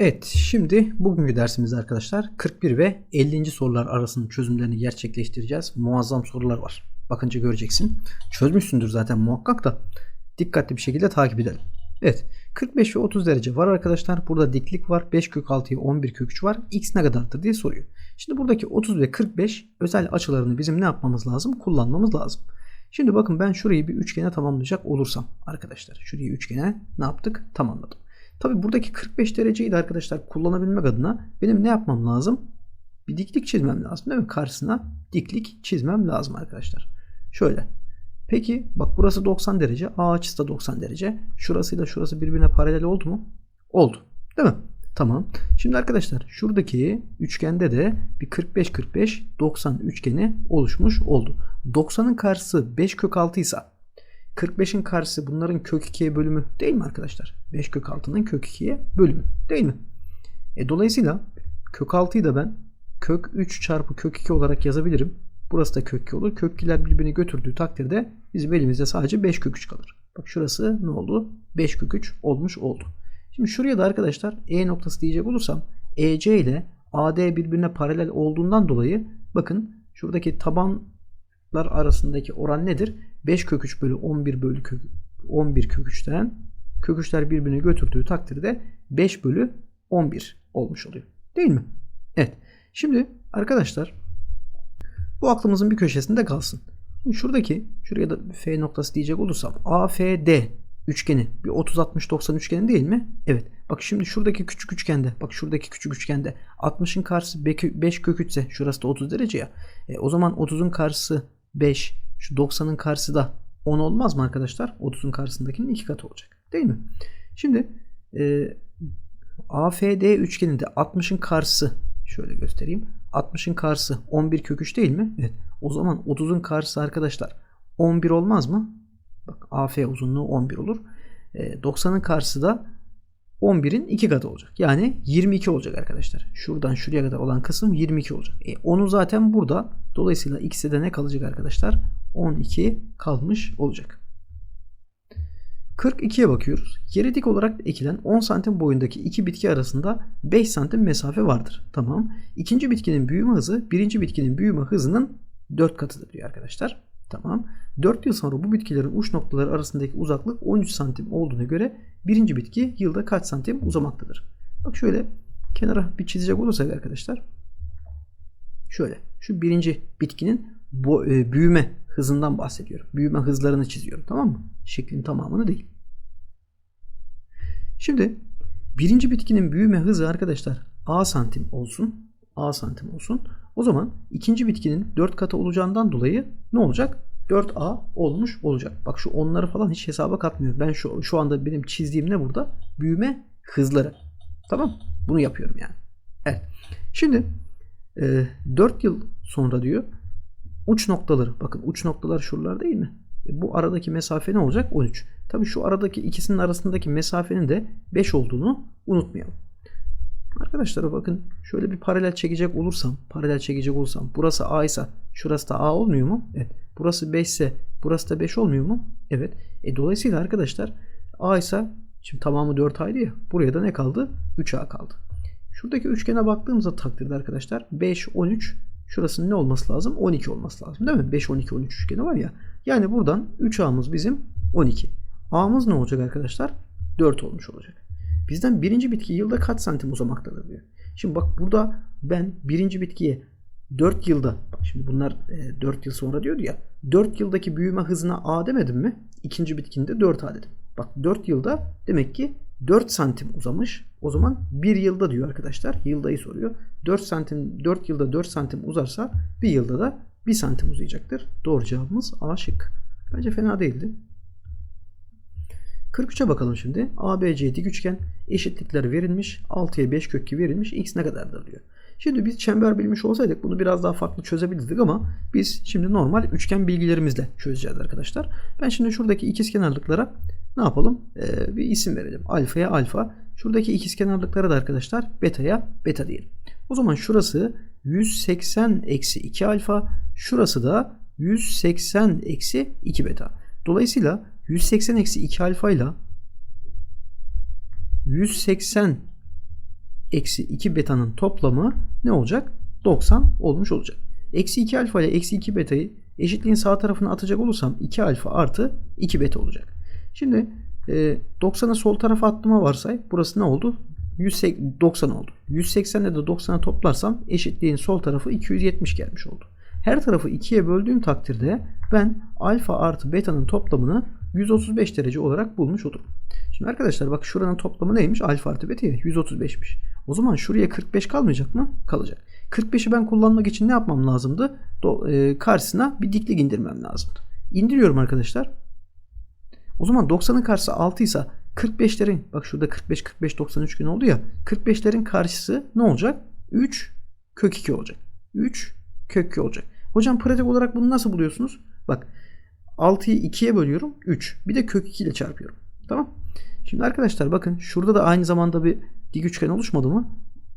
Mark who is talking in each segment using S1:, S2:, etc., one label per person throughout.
S1: Evet, şimdi bugünkü dersimizde arkadaşlar 41 ve 50. sorular arasının çözümlerini gerçekleştireceğiz. Muazzam sorular var. Bakınca göreceksin. Çözmüşsündür zaten muhakkak da dikkatli bir şekilde takip edelim. Evet, 45 ve 30 derece var arkadaşlar. Burada diklik var. 5 kök 6'ya 11 kök 3 var. X ne kadardır diye soruyor. Şimdi buradaki 30 ve 45 özel açılarını bizim ne yapmamız lazım? Kullanmamız lazım. Şimdi bakın ben şurayı bir üçgene tamamlayacak olursam arkadaşlar. Şurayı üçgene ne yaptık? Tamamladım. Tabi buradaki 45 dereceyi de arkadaşlar kullanabilmek adına benim ne yapmam lazım? Bir diklik çizmem lazım değil mi? Karşısına diklik çizmem lazım arkadaşlar. Şöyle. Peki bak burası 90 derece. A açısı da 90 derece. Şurasıyla şurası birbirine paralel oldu mu? Oldu. Değil mi? Tamam. Şimdi arkadaşlar şuradaki üçgende de bir 45-45-90 üçgeni oluşmuş oldu. 90'ın karşısı 5 kök 6 ise 45'in karşısı bunların kök 2'ye bölümü değil mi arkadaşlar? 5 kök 6'nın kök 2'ye bölümü değil mi? E, dolayısıyla kök 6'yı da ben kök 3 çarpı kök 2 olarak yazabilirim. Burası da kök 2 olur. Kök 2'ler birbirini götürdüğü takdirde bizim elimizde sadece 5 kök 3 kalır. Bak şurası ne oldu? 5 kök 3 olmuş oldu. Şimdi şuraya da arkadaşlar E noktası diyecek olursam EC ile AD birbirine paralel olduğundan dolayı bakın şuradaki tabanlar arasındaki oran nedir? 5 kök 3 bölü 11 bölü kök 11 kök 3'ten kök 3'ler birbirini götürdüğü takdirde 5 bölü 11 olmuş oluyor. Değil mi? Evet. Şimdi arkadaşlar bu aklımızın bir köşesinde kalsın. Şimdi şuradaki şuraya da F noktası diyecek olursam AFD üçgeni bir 30 60 90 üçgeni değil mi? Evet. Bak şimdi şuradaki küçük üçgende bak şuradaki küçük üçgende 60'ın karşısı 5 kök 3 ise şurası da 30 derece ya. E, o zaman 30'un karşısı 5 şu 90'ın karşısı da 10 olmaz mı arkadaşlar? 30'un karşısındakinin 2 katı olacak. Değil mi? Şimdi e, AFD üçgeninde 60'ın karşısı şöyle göstereyim. 60'ın karşısı 11 kök 3 değil mi? Evet. O zaman 30'un karşısı arkadaşlar 11 olmaz mı? Bak AF uzunluğu 11 olur. E, 90'ın karşısı da 11'in 2 katı olacak. Yani 22 olacak arkadaşlar. Şuradan şuraya kadar olan kısım 22 olacak. E, onu zaten burada. Dolayısıyla x'e de ne kalacak arkadaşlar? 12 kalmış olacak. 42'ye bakıyoruz. Yere dik olarak ekilen 10 santim boyundaki iki bitki arasında 5 santim mesafe vardır. Tamam. İkinci bitkinin büyüme hızı birinci bitkinin büyüme hızının 4 katıdır diyor arkadaşlar. Tamam. 4 yıl sonra bu bitkilerin uç noktaları arasındaki uzaklık 13 santim olduğuna göre birinci bitki yılda kaç santim uzamaktadır? Bak şöyle kenara bir çizecek olursak arkadaşlar. Şöyle şu birinci bitkinin bu, e, büyüme hızından bahsediyorum. Büyüme hızlarını çiziyorum tamam mı? Şeklin tamamını değil. Şimdi birinci bitkinin büyüme hızı arkadaşlar A santim olsun. A santim olsun. O zaman ikinci bitkinin 4 katı olacağından dolayı ne olacak? 4A olmuş olacak. Bak şu onları falan hiç hesaba katmıyor. Ben şu, şu anda benim çizdiğim ne burada? Büyüme hızları. Tamam Bunu yapıyorum yani. Evet. Şimdi e, 4 yıl sonra diyor uç noktaları bakın uç noktalar şuralar değil mi? E, bu aradaki mesafe ne olacak? 13. Tabi şu aradaki ikisinin arasındaki mesafenin de 5 olduğunu unutmayalım. Arkadaşlar bakın şöyle bir paralel çekecek olursam, paralel çekecek olursam burası A ise şurası da A olmuyor mu? Evet. Burası 5 ise burası da 5 olmuyor mu? Evet. E, dolayısıyla arkadaşlar A ise şimdi tamamı 4 A'ydı ya. Buraya da ne kaldı? 3A kaldı. Şuradaki üçgene baktığımızda takdirde arkadaşlar 5, 13 şurasının ne olması lazım? 12 olması lazım değil mi? 5, 12, 13 üçgeni var ya. Yani buradan 3A'mız bizim 12. A'mız ne olacak arkadaşlar? 4 olmuş olacak. Bizden birinci bitki yılda kaç santim uzamaktadır diyor. Şimdi bak burada ben birinci bitkiye 4 yılda bak şimdi bunlar 4 yıl sonra diyordu ya 4 yıldaki büyüme hızına A demedim mi? İkinci bitkinde 4A dedim. Bak 4 yılda demek ki 4 santim uzamış. O zaman 1 yılda diyor arkadaşlar. Yıldayı soruyor. 4 santim 4 yılda 4 santim uzarsa 1 yılda da 1 santim uzayacaktır. Doğru cevabımız A şık. Bence fena değildi. 43'e bakalım şimdi. ABC dik üçgen eşitlikler verilmiş. 6'ya 5 kök 2 verilmiş. X ne kadardır diyor. Şimdi biz çember bilmiş olsaydık bunu biraz daha farklı çözebilirdik ama biz şimdi normal üçgen bilgilerimizle çözeceğiz arkadaşlar. Ben şimdi şuradaki ikizkenarlıklara ne yapalım? Ee, bir isim verelim. Alfaya alfa. Şuradaki ikizkenarlıklara da arkadaşlar beta'ya beta diyelim. O zaman şurası 180 eksi 2 alfa. Şurası da 180 eksi 2 beta. Dolayısıyla 180 eksi 2 alfa ile 180 eksi 2 betanın toplamı ne olacak? 90 olmuş olacak. Eksi 2 alfa ile eksi 2 betayı eşitliğin sağ tarafına atacak olursam 2 alfa artı 2 beta olacak. Şimdi e, 90'ı sol tarafa attığıma varsay burası ne oldu? 190 oldu. 180 ile de 90'a toplarsam eşitliğin sol tarafı 270 gelmiş oldu. Her tarafı 2'ye böldüğüm takdirde ben alfa artı beta'nın toplamını 135 derece olarak bulmuş olurum. Şimdi arkadaşlar bak şuranın toplamı neymiş? Alfa artı beta 135'miş. O zaman şuraya 45 kalmayacak mı? Kalacak. 45'i ben kullanmak için ne yapmam lazımdı? Do, e, karşısına bir diklik indirmem lazımdı. İndiriyorum arkadaşlar. O zaman 90'ın karşısı 6 ise 45'lerin bak şurada 45 45 90 üçgen oldu ya 45'lerin karşısı ne olacak? 3 kök 2 olacak. 3 kök 2 olacak. Hocam pratik olarak bunu nasıl buluyorsunuz? Bak 6'yı 2'ye bölüyorum 3. Bir de kök 2 ile çarpıyorum. Tamam. Şimdi arkadaşlar bakın şurada da aynı zamanda bir dik üçgen oluşmadı mı?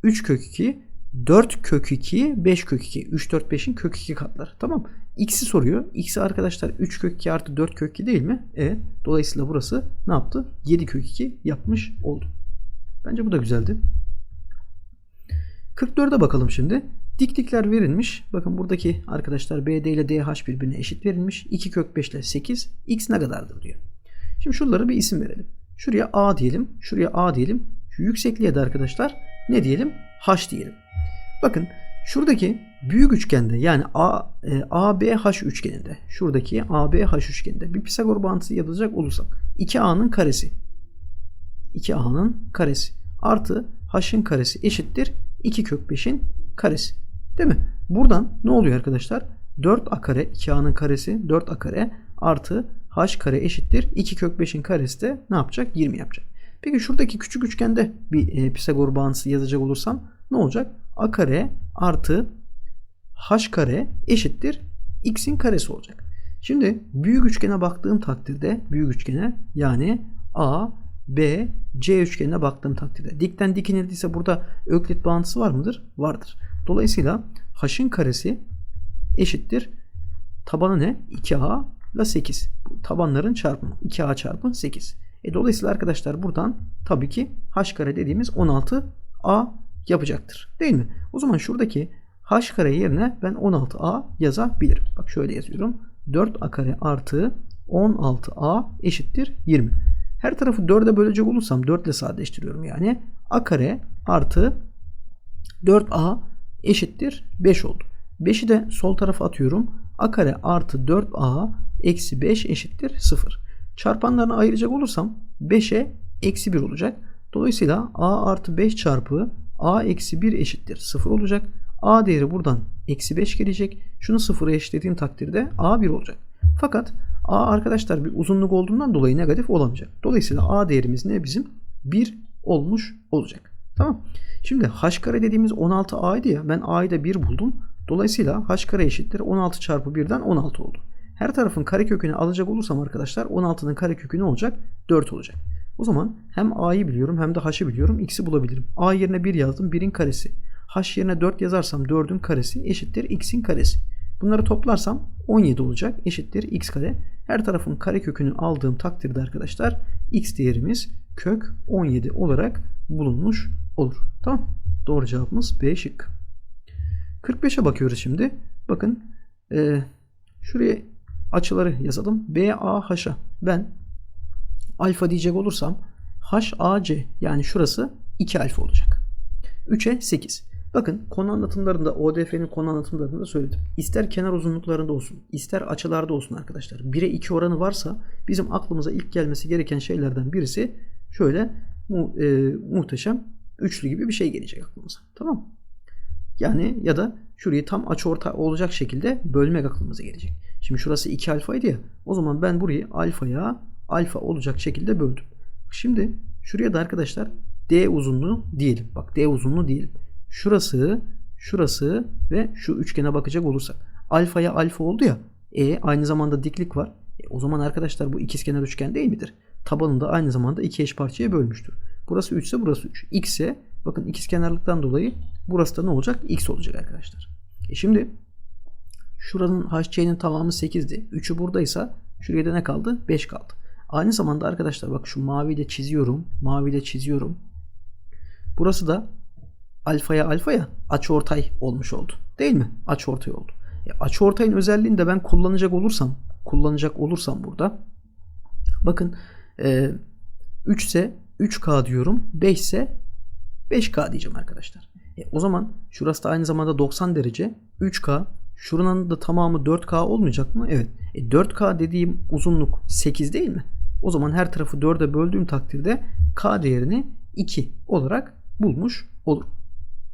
S1: 3 kök 2 4 kök 2 5 kök 2 3 4 5'in kök 2 katları. Tamam. X'i soruyor. X'i arkadaşlar 3 kök 2 artı 4 kök 2 değil mi? Evet. Dolayısıyla burası ne yaptı? 7 kök 2 yapmış oldu. Bence bu da güzeldi. 44'e bakalım şimdi. Diklikler verilmiş. Bakın buradaki arkadaşlar BD ile DH birbirine eşit verilmiş. 2 kök 5 ile 8. X ne kadardır diyor. Şimdi şuralara bir isim verelim. Şuraya A diyelim. Şuraya A diyelim. Şu yüksekliğe de arkadaşlar ne diyelim? H diyelim. Bakın şuradaki büyük üçgende yani A, e, ABH üçgeninde şuradaki ABH üçgeninde bir Pisagor bağıntısı yapılacak olursak 2A'nın karesi 2A'nın karesi artı H'ın karesi eşittir 2 kök 5'in karesi. Değil mi? Buradan ne oluyor arkadaşlar? 4A kare 2A'nın karesi 4A kare artı H kare eşittir 2 kök 5'in karesi de ne yapacak? 20 yapacak. Peki şuradaki küçük üçgende bir e, Pisagor bağıntısı yazacak olursam ne olacak? A kare artı H kare eşittir X'in karesi olacak. Şimdi büyük üçgene baktığım takdirde büyük üçgene yani A, B, C üçgenine baktığım takdirde dikten dik inildiyse burada öklit bağıntısı var mıdır? Vardır. Dolayısıyla H'ın karesi eşittir tabanı ne? 2A ile 8. Tabanların çarpımı. 2A çarpı 8. E dolayısıyla arkadaşlar buradan tabii ki H kare dediğimiz 16A yapacaktır. Değil mi? O zaman şuradaki H kare yerine ben 16A yazabilirim. Bak şöyle yazıyorum. 4A kare artı 16A eşittir 20. Her tarafı 4'e bölecek olursam 4 ile sadeleştiriyorum yani. A kare artı 4A eşittir 5 oldu. 5'i de sol tarafa atıyorum. A kare artı 4A eksi 5 eşittir 0. Çarpanlarını ayıracak olursam 5'e eksi 1 olacak. Dolayısıyla A artı 5 çarpı A eksi 1 eşittir 0 olacak. A değeri buradan eksi 5 gelecek. Şunu sıfıra eşitlediğim takdirde A 1 olacak. Fakat A arkadaşlar bir uzunluk olduğundan dolayı negatif olamayacak. Dolayısıyla A değerimiz ne bizim? 1 olmuş olacak. Tamam. Şimdi H kare dediğimiz 16A idi ya. Ben A'yı da 1 buldum. Dolayısıyla H kare eşittir 16 çarpı 1'den 16 oldu. Her tarafın kare kökünü alacak olursam arkadaşlar 16'nın kare kökü ne olacak? 4 olacak. O zaman hem A'yı biliyorum hem de H'ı biliyorum. X'i bulabilirim. A yerine 1 yazdım. 1'in karesi. H yerine 4 yazarsam 4'ün karesi eşittir X'in karesi. Bunları toplarsam 17 olacak. Eşittir X kare. Her tarafın kare kökünü aldığım takdirde arkadaşlar X değerimiz kök 17 olarak bulunmuş olur. Tamam. Doğru cevabımız B şık. 45'e bakıyoruz şimdi. Bakın e, şuraya açıları yazalım. BAH'a ben alfa diyecek olursam HAC yani şurası 2 alfa olacak. 3'e 8. Bakın konu anlatımlarında ODF'nin konu anlatımlarında söyledim. İster kenar uzunluklarında olsun, ister açılarda olsun arkadaşlar. 1'e 2 oranı varsa bizim aklımıza ilk gelmesi gereken şeylerden birisi şöyle mu, e, muhteşem üçlü gibi bir şey gelecek aklımıza. Tamam Yani ya da şurayı tam açı orta olacak şekilde bölmek aklımıza gelecek. Şimdi şurası 2 alfaydı ya. O zaman ben burayı alfaya alfa olacak şekilde böldüm. Şimdi şuraya da arkadaşlar D uzunluğu diyelim. Bak D uzunluğu diyelim. Şurası, şurası ve şu üçgene bakacak olursak. Alfaya alfa oldu ya. E aynı zamanda diklik var. E, o zaman arkadaşlar bu ikizkenar üçgen değil midir? Tabanını da aynı zamanda iki eş parçaya bölmüştür. Burası 3 ise burası 3. X ise bakın ikizkenarlıktan dolayı burası da ne olacak? X olacak arkadaşlar. E şimdi şuranın HC'nin tamamı 8'di. 3'ü buradaysa şuraya da ne kaldı? 5 kaldı. Aynı zamanda arkadaşlar bak şu maviyle çiziyorum. Maviyle çiziyorum. Burası da alfaya alfaya açıortay olmuş oldu. Değil mi? Açıortay oldu. E, açıortayın özelliğini de ben kullanacak olursam kullanacak olursam burada bakın e, 3 ise 3K diyorum. 5 ise 5K diyeceğim arkadaşlar. E, o zaman şurası da aynı zamanda 90 derece. 3K. Şuranın da tamamı 4K olmayacak mı? Evet. E, 4K dediğim uzunluk 8 değil mi? O zaman her tarafı 4'e böldüğüm takdirde K değerini 2 olarak bulmuş olurum.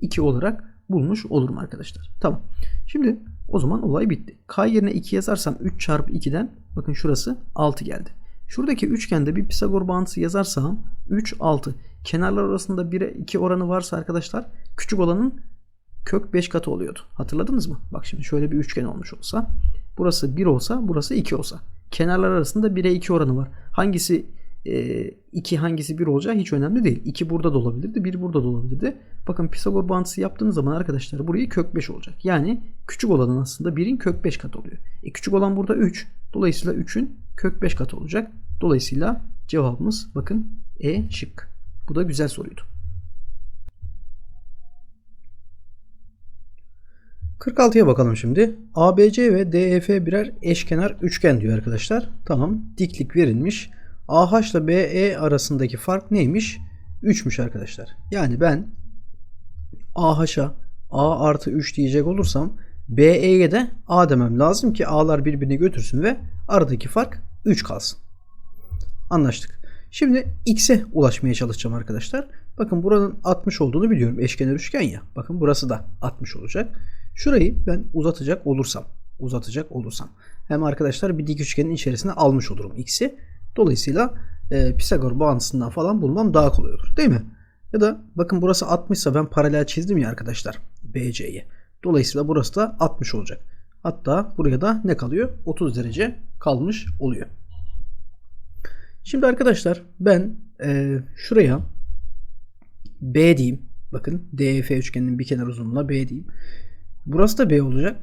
S1: 2 olarak bulmuş olurum arkadaşlar. Tamam. Şimdi o zaman olay bitti. K yerine 2 yazarsam 3 çarpı 2'den bakın şurası 6 geldi. Şuradaki üçgende bir Pisagor bağıntısı yazarsam 3, 6. Kenarlar arasında 1'e 2 oranı varsa arkadaşlar küçük olanın kök 5 katı oluyordu. Hatırladınız mı? Bak şimdi şöyle bir üçgen olmuş olsa. Burası 1 olsa burası 2 olsa. Kenarlar arasında 1'e 2 oranı var. Hangisi 2 e, hangisi 1 olacağı hiç önemli değil. 2 burada da olabilirdi. 1 burada da olabilirdi. Bakın Pisagor bağıntısı yaptığınız zaman arkadaşlar burayı kök 5 olacak. Yani küçük olanın aslında 1'in kök 5 katı oluyor. E, küçük olan burada 3. Dolayısıyla 3'ün kök 5 katı olacak. Dolayısıyla cevabımız bakın E şık. Bu da güzel soruydu. 46'ya bakalım şimdi. ABC ve DEF birer eşkenar üçgen diyor arkadaşlar. Tamam. Diklik verilmiş. AH ile BE arasındaki fark neymiş? 3'müş arkadaşlar. Yani ben AH'a A artı 3 diyecek olursam BE'ye de A demem lazım ki A'lar birbirini götürsün ve aradaki fark 3 kalsın. Anlaştık. Şimdi x'e ulaşmaya çalışacağım arkadaşlar. Bakın buranın 60 olduğunu biliyorum. Eşkenar üçgen ya. Bakın burası da 60 olacak. Şurayı ben uzatacak olursam, uzatacak olursam hem arkadaşlar bir dik üçgenin içerisine almış olurum x'i. Dolayısıyla e, Pisagor bağıntısından falan bulmam daha kolay olur. Değil mi? Ya da bakın burası 60 ise ben paralel çizdim ya arkadaşlar BC'ye. Dolayısıyla burası da 60 olacak. Hatta buraya da ne kalıyor? 30 derece kalmış oluyor. Şimdi arkadaşlar ben e, şuraya B diyeyim. Bakın DEF üçgeninin bir kenar uzunluğuna B diyeyim. Burası da B olacak.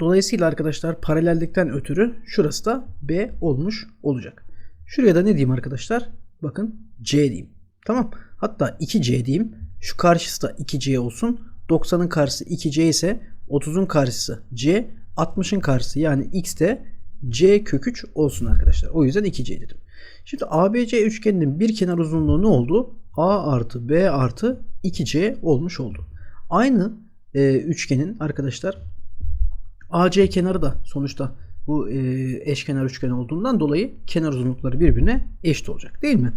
S1: Dolayısıyla arkadaşlar paralellikten ötürü şurası da B olmuş olacak. Şuraya da ne diyeyim arkadaşlar? Bakın C diyeyim. Tamam. Hatta 2C diyeyim. Şu karşısı da 2C olsun. 90'ın karşısı 2C ise 30'un karşısı C. 60'ın karşısı yani X de C kök 3 olsun arkadaşlar. O yüzden 2C dedim. Şimdi ABC üçgeninin bir kenar uzunluğu ne oldu? A artı B artı 2C olmuş oldu. Aynı e, üçgenin arkadaşlar AC kenarı da sonuçta bu e, eşkenar üçgen olduğundan dolayı kenar uzunlukları birbirine eşit olacak değil mi?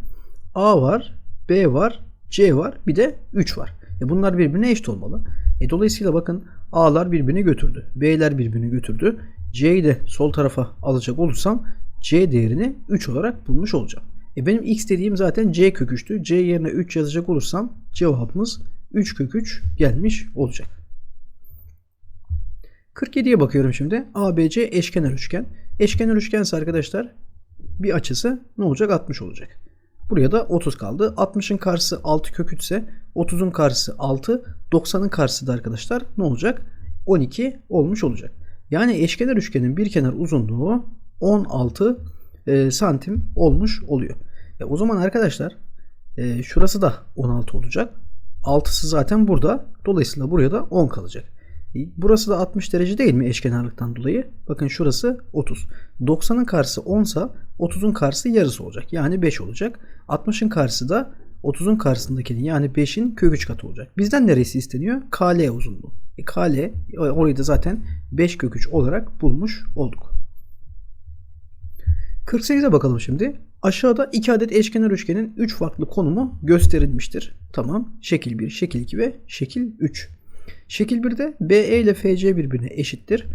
S1: A var, B var, C var, bir de 3 var. E bunlar birbirine eşit olmalı. E dolayısıyla bakın A'lar birbirini götürdü. B'ler birbirini götürdü. C'yi de sol tarafa alacak olursam C değerini 3 olarak bulmuş olacağım. E benim X dediğim zaten C kök 3'tü. C yerine 3 yazacak olursam cevabımız 3 kök 3 gelmiş olacak. 47'ye bakıyorum şimdi. ABC eşkenar üçgen. Eşkenar üçgense arkadaşlar bir açısı ne olacak? 60 olacak. Buraya da 30 kaldı. 60'ın karşısı 6 kök 3 ise 30'un karşısı 6. 90'ın karşısı da arkadaşlar ne olacak? 12 olmuş olacak. Yani eşkenar üçgenin bir kenar uzunluğu 16 e, santim olmuş oluyor. E, o zaman arkadaşlar e, şurası da 16 olacak. 6'sı zaten burada. Dolayısıyla buraya da 10 kalacak. E, burası da 60 derece değil mi eşkenarlıktan dolayı? Bakın şurası 30. 90'ın karşısı 10 sa 30'un karşısı yarısı olacak. Yani 5 olacak. 60'ın karşısı da 30'un karşısındakinin yani 5'in kök 3 katı olacak. Bizden neresi isteniyor? KL uzunluğu. E, KL orayı da zaten 5 kök 3 olarak bulmuş olduk. 48'e bakalım şimdi. Aşağıda iki adet eşkenar üçgenin 3 farklı konumu gösterilmiştir. Tamam. Şekil 1, şekil 2 ve şekil 3. Şekil 1'de BE ile FC birbirine eşittir.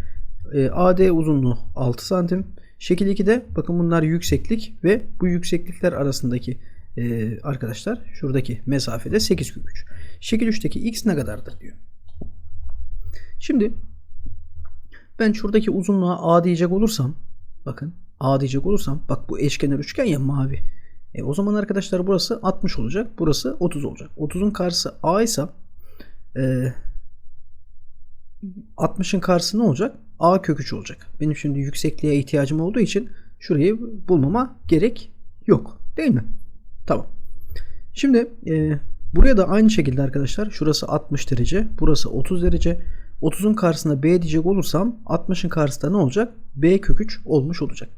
S1: E, AD uzunluğu 6 santim. Şekil 2'de bakın bunlar yükseklik ve bu yükseklikler arasındaki e, arkadaşlar şuradaki mesafede 8 kök 3. Şekil 3'teki x ne kadardır diyor. Şimdi ben şuradaki uzunluğa A diyecek olursam bakın A diyecek olursam bak bu eşkenar üçgen ya mavi. E, o zaman arkadaşlar burası 60 olacak. Burası 30 olacak. 30'un karşısı A ise e, 60'ın karşısı ne olacak? A kök 3 olacak. Benim şimdi yüksekliğe ihtiyacım olduğu için şurayı bulmama gerek yok. Değil mi? Tamam. Şimdi e, Buraya da aynı şekilde arkadaşlar şurası 60 derece, burası 30 derece. 30'un karşısına B diyecek olursam 60'ın karşısında ne olacak? B kök 3 olmuş olacak.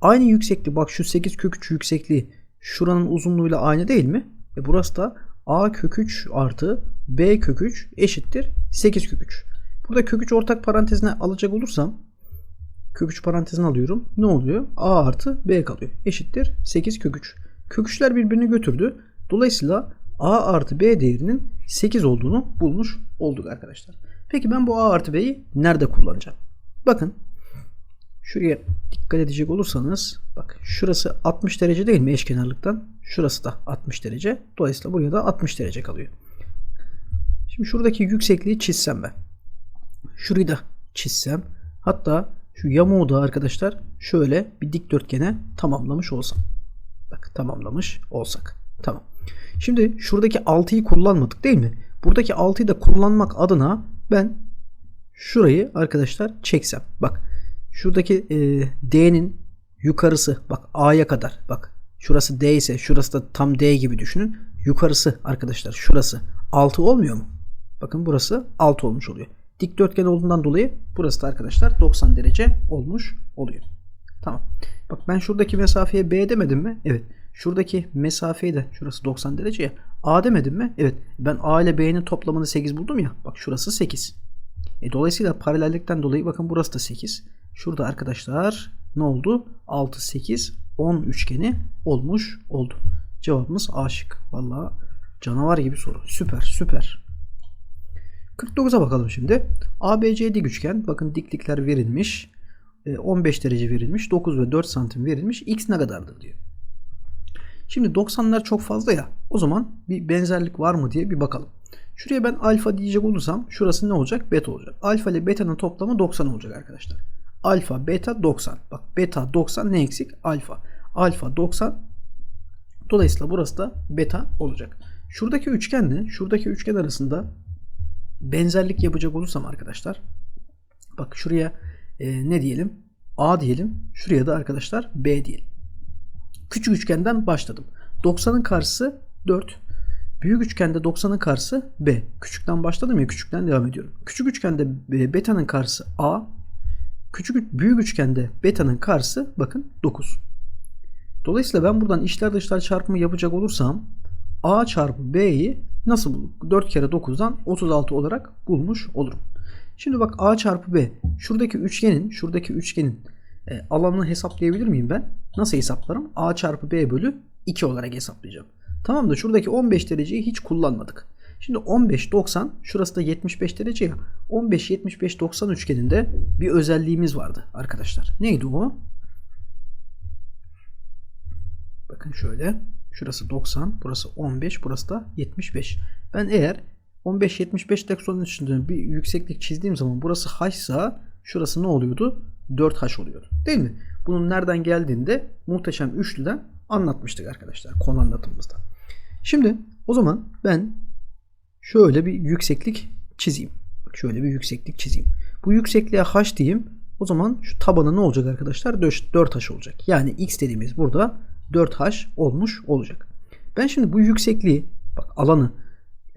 S1: Aynı yükseklik bak şu 8 kök 3 yüksekliği şuranın uzunluğuyla aynı değil mi? E burası da A kök 3 artı B kök 3 eşittir 8 kök 3. Burada kök 3 ortak parantezine alacak olursam kök 3 parantezine alıyorum. Ne oluyor? A artı B kalıyor. Eşittir 8 kök 3. Kök 3'ler birbirini götürdü. Dolayısıyla A artı B değerinin 8 olduğunu bulmuş olduk arkadaşlar. Peki ben bu A artı B'yi nerede kullanacağım? Bakın şuraya dikkat edecek olursanız bak şurası 60 derece değil mi eşkenarlıktan? Şurası da 60 derece. Dolayısıyla buraya da 60 derece kalıyor. Şimdi şuradaki yüksekliği çizsem ben. Şurayı da çizsem. Hatta şu yamuğu da arkadaşlar şöyle bir dikdörtgene tamamlamış olsam. Bak tamamlamış olsak. Tamam. Şimdi şuradaki 6'yı kullanmadık değil mi? Buradaki 6'yı da kullanmak adına ben şurayı arkadaşlar çeksem. Bak şuradaki e, D'nin yukarısı bak A'ya kadar bak şurası D ise şurası da tam D gibi düşünün. Yukarısı arkadaşlar şurası 6 olmuyor mu? Bakın burası 6 olmuş oluyor. Dikdörtgen olduğundan dolayı burası da arkadaşlar 90 derece olmuş oluyor. Tamam. Bak ben şuradaki mesafeye B demedim mi? Evet. Şuradaki mesafeyi de şurası 90 derece ya. A demedim mi? Evet. Ben A ile B'nin toplamını 8 buldum ya. Bak şurası 8. E, dolayısıyla paralellikten dolayı bakın burası da 8. Şurada arkadaşlar ne oldu? 6, 8, 10 üçgeni olmuş oldu. Cevabımız A şık. Valla canavar gibi soru. Süper süper. 49'a bakalım şimdi. ABC dik üçgen. Bakın diklikler verilmiş. 15 derece verilmiş. 9 ve 4 santim verilmiş. X ne kadardır diyor. Şimdi 90'lar çok fazla ya. O zaman bir benzerlik var mı diye bir bakalım. Şuraya ben alfa diyecek olursam şurası ne olacak? Beta olacak. Alfa ile beta'nın toplamı 90 olacak arkadaşlar. Alfa, beta 90. Bak beta 90 ne eksik? Alfa. Alfa 90. Dolayısıyla burası da beta olacak. Şuradaki üçgenle şuradaki üçgen arasında benzerlik yapacak olursam arkadaşlar bak şuraya e, ne diyelim? A diyelim. Şuraya da arkadaşlar B diyelim. Küçük üçgenden başladım. 90'ın karşısı 4. Büyük üçgende 90'ın karşısı B. Küçükten başladım ya küçükten devam ediyorum. Küçük üçgende beta'nın karşısı A. Küçük büyük üçgende beta'nın karşısı bakın 9. Dolayısıyla ben buradan içler dışlar çarpımı yapacak olursam A çarpı B'yi nasıl bulduk? 4 kere 9'dan 36 olarak bulmuş olurum. Şimdi bak A çarpı B. Şuradaki üçgenin, şuradaki üçgenin e, alanını hesaplayabilir miyim ben? Nasıl hesaplarım? A çarpı B bölü 2 olarak hesaplayacağım. Tamam da şuradaki 15 dereceyi hiç kullanmadık. Şimdi 15 90 şurası da 75 derece ya. 15 75 90 üçgeninde bir özelliğimiz vardı arkadaşlar. Neydi o? Bakın şöyle. Şurası 90, burası 15, burası da 75. Ben eğer 15 75 deksolun içinde bir yükseklik çizdiğim zaman burası h ise şurası ne oluyordu? 4h oluyordu. Değil mi? Bunun nereden geldiğinde muhteşem üçlüden anlatmıştık arkadaşlar konu anlatımımızda. Şimdi o zaman ben şöyle bir yükseklik çizeyim. Şöyle bir yükseklik çizeyim. Bu yüksekliğe h diyeyim. O zaman şu tabanı ne olacak arkadaşlar? 4h olacak. Yani x dediğimiz burada 4h olmuş olacak. Ben şimdi bu yüksekliği bak alanı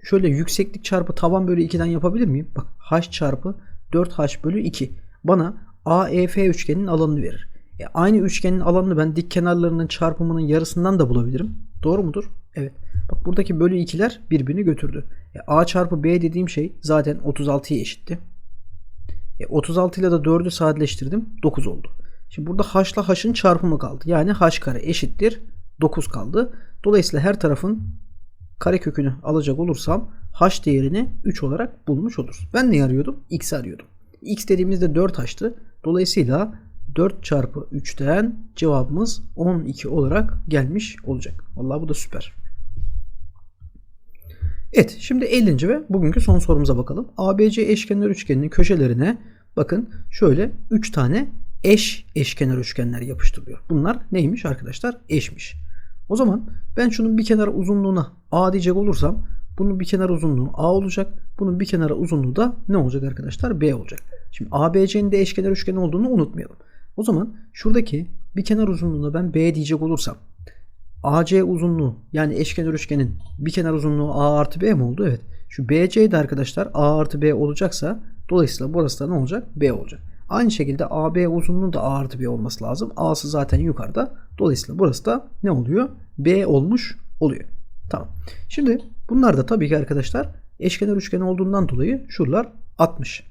S1: şöyle yükseklik çarpı taban bölü 2'den yapabilir miyim? Bak h çarpı 4h bölü 2 bana AEF üçgeninin alanını verir. E, aynı üçgenin alanını ben dik kenarlarının çarpımının yarısından da bulabilirim. Doğru mudur? Evet. Bak buradaki bölü 2'ler birbirini götürdü. E, A çarpı B dediğim şey zaten 36'ya eşitti. E, 36 ile de 4'ü sadeleştirdim. 9 oldu. Şimdi burada h ile h'ın çarpımı kaldı. Yani h kare eşittir 9 kaldı. Dolayısıyla her tarafın kare kökünü alacak olursam h değerini 3 olarak bulmuş oluruz. Ben ne arıyordum? X arıyordum. X dediğimizde 4h'tı. Dolayısıyla 4 çarpı 3'ten cevabımız 12 olarak gelmiş olacak. Vallahi bu da süper. Evet şimdi 50. ve bugünkü son sorumuza bakalım. ABC eşkenar üçgeninin köşelerine bakın şöyle 3 tane eş eşkenar üçgenler yapıştırılıyor. Bunlar neymiş arkadaşlar? Eşmiş. O zaman ben şunun bir kenar uzunluğuna A diyecek olursam bunun bir kenar uzunluğu A olacak. Bunun bir kenara uzunluğu da ne olacak arkadaşlar? B olacak. Şimdi ABC'nin de eşkenar üçgen olduğunu unutmayalım. O zaman şuradaki bir kenar uzunluğuna ben B diyecek olursam AC uzunluğu yani eşkenar üçgenin bir kenar uzunluğu A artı B mi oldu? Evet. Şu BC de arkadaşlar A artı B olacaksa dolayısıyla burası da ne olacak? B olacak. Aynı şekilde AB uzunluğu da A artı B olması lazım. A'sı zaten yukarıda. Dolayısıyla burası da ne oluyor? B olmuş oluyor. Tamam. Şimdi bunlar da tabii ki arkadaşlar eşkenar üçgen olduğundan dolayı şuralar 60.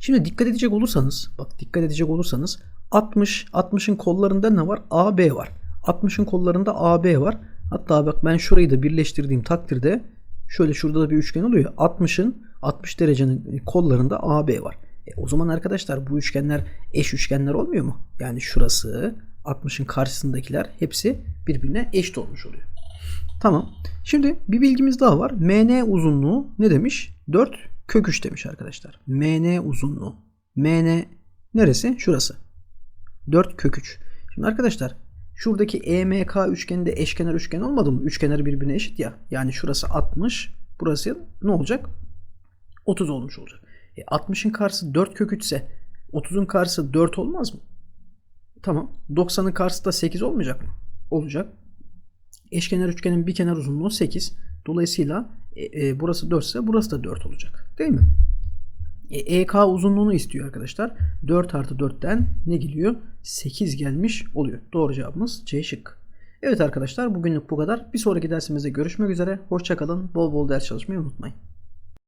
S1: Şimdi dikkat edecek olursanız, bak dikkat edecek olursanız 60, 60'ın kollarında ne var? AB var. 60'ın kollarında AB var. Hatta bak ben şurayı da birleştirdiğim takdirde şöyle şurada da bir üçgen oluyor. 60'ın 60 derecenin kollarında AB var. E, o zaman arkadaşlar bu üçgenler eş üçgenler olmuyor mu? Yani şurası 60'ın karşısındakiler hepsi birbirine eşit olmuş oluyor. Tamam. Şimdi bir bilgimiz daha var. MN uzunluğu ne demiş? 4 kök 3 demiş arkadaşlar. MN uzunluğu. MN neresi? Şurası. 4 kök 3. Şimdi arkadaşlar şuradaki EMK üçgeninde eşkenar üçgen olmadı mı? Üçkenarı birbirine eşit ya. Yani şurası 60. Burası ne olacak? 30 olmuş olacak. E 60'ın karşısı 4 kök 3 ise 30'un karşısı 4 olmaz mı? Tamam. 90'ın karşısı da 8 olmayacak mı? Olacak. Eşkenar üçgenin bir kenar uzunluğu 8. Dolayısıyla e, e, burası 4 ise burası da 4 olacak. Değil mi? E, EK uzunluğunu istiyor arkadaşlar. 4 artı 4'ten ne geliyor? 8 gelmiş oluyor. Doğru cevabımız C şık. Evet arkadaşlar bugünlük bu kadar. Bir sonraki dersimizde görüşmek üzere. Hoşçakalın. Bol bol ders çalışmayı unutmayın.